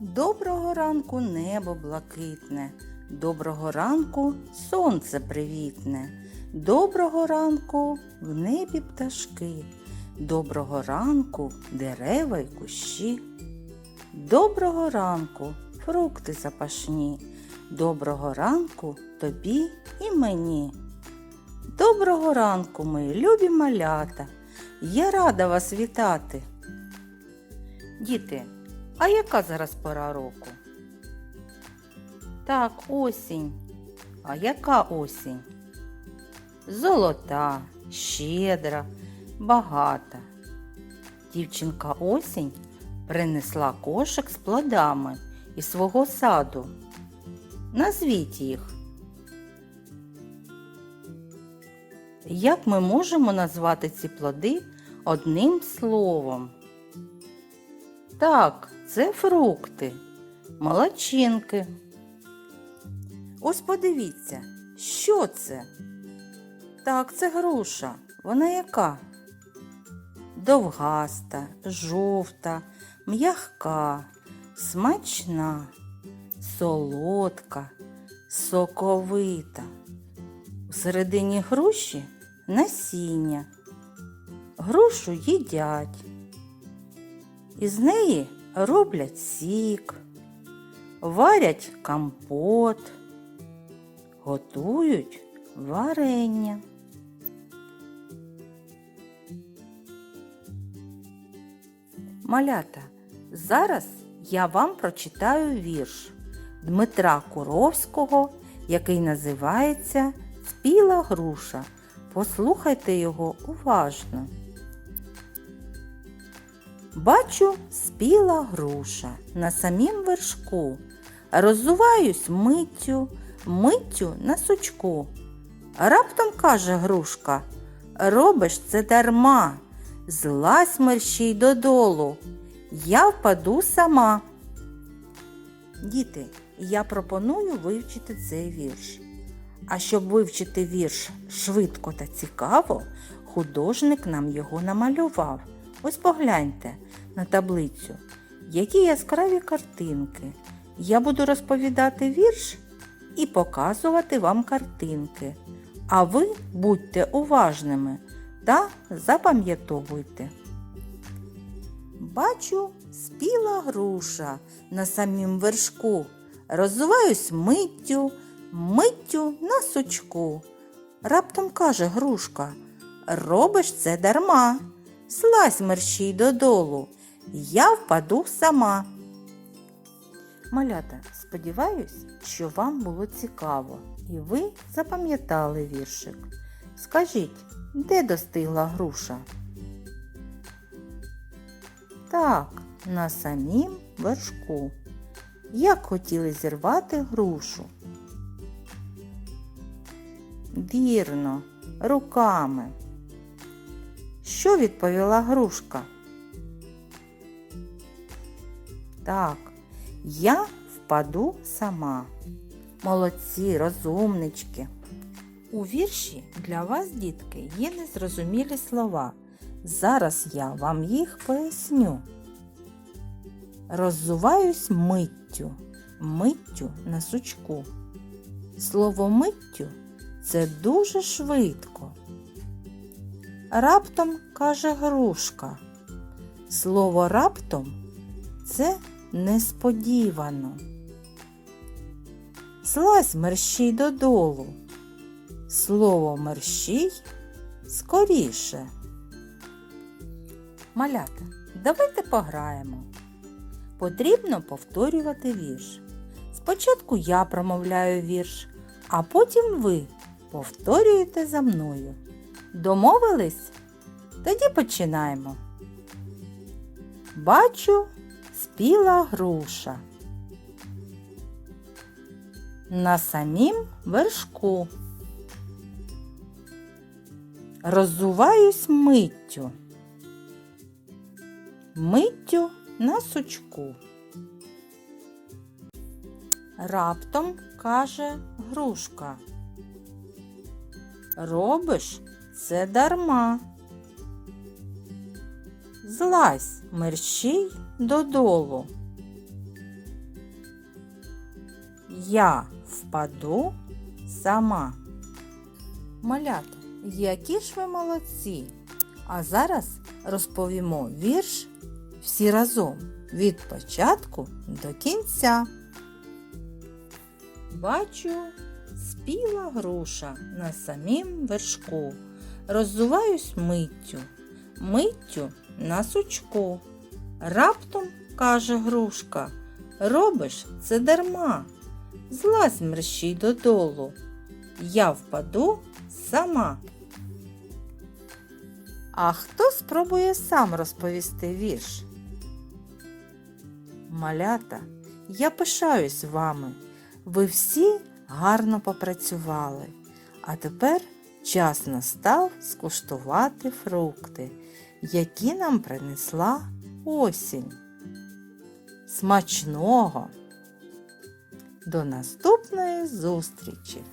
Доброго ранку небо блакитне, доброго ранку сонце привітне, доброго ранку в небі пташки, доброго ранку дерева й кущі. Доброго ранку, фрукти запашні, доброго ранку тобі і мені. Доброго ранку, мої любі малята. Я рада вас вітати. Діти, а яка зараз пора року? Так, осінь. А яка осінь? Золота, щедра, багата. Дівчинка осінь принесла кошик з плодами із свого саду. Назвіть їх. Як ми можемо назвати ці плоди одним словом? Так, це фрукти, молодчинки. Ось подивіться, що це? Так, це груша. Вона яка? Довгаста, жовта, м'ягка, смачна, солодка, соковита. У середині груші насіння. Грушу їдять. Із неї роблять сік, варять компот, готують варення. Малята, зараз я вам прочитаю вірш Дмитра Куровського, який називається Спіла груша. Послухайте його уважно. Бачу, спіла груша на самім вершку. Роззуваюсь миттю, миттю на сучку. Раптом каже грушка, робиш це дарма, злазь мерщій додолу, я впаду сама. Діти, я пропоную вивчити цей вірш. А щоб вивчити вірш швидко та цікаво, художник нам його намалював. Ось погляньте на таблицю, які яскраві картинки. Я буду розповідати вірш і показувати вам картинки. А ви будьте уважними та запам'ятовуйте. Бачу, спіла груша на самім вершку. Роззуваюсь миттю, миттю на сучку. Раптом каже грушка, робиш це дарма. Слазь мерщій додолу, я впаду сама. Малята, сподіваюсь, що вам було цікаво і ви запам'ятали віршик. Скажіть, де достигла груша? Так, на самім вершку. Як хотіли зірвати грушу? Вірно, руками. Що відповіла грушка? Так, я впаду сама. Молодці, розумнички. У вірші для вас, дітки, є незрозумілі слова. Зараз я вам їх поясню. Роззуваюсь миттю, миттю на сучку. Слово миттю це дуже швидко. Раптом каже грушка. Слово раптом це несподівано. Слазь мерщій додолу. Слово мерщій скоріше. Малята, давайте пограємо. Потрібно повторювати вірш. Спочатку я промовляю вірш, а потім ви повторюєте за мною. Домовились? Тоді починаємо. Бачу, спіла груша. На самім вершку. Роззуваюсь миттю. Миттю на сучку. Раптом каже грушка. Робиш це дарма. Злазь мерщій додолу. Я впаду сама. Малята, які ж ви молодці! А зараз розповімо вірш всі разом від початку до кінця. Бачу, спіла груша на самім вершку. Роззуваюсь миттю, миттю на сучку. Раптом каже грушка, робиш це дарма. Злазь мерщій додолу, я впаду сама. А хто спробує сам розповісти вірш? Малята, я пишаюсь вами. Ви всі гарно попрацювали. А тепер час настав скуштувати фрукти, які нам принесла осінь. Смачного! До наступної зустрічі!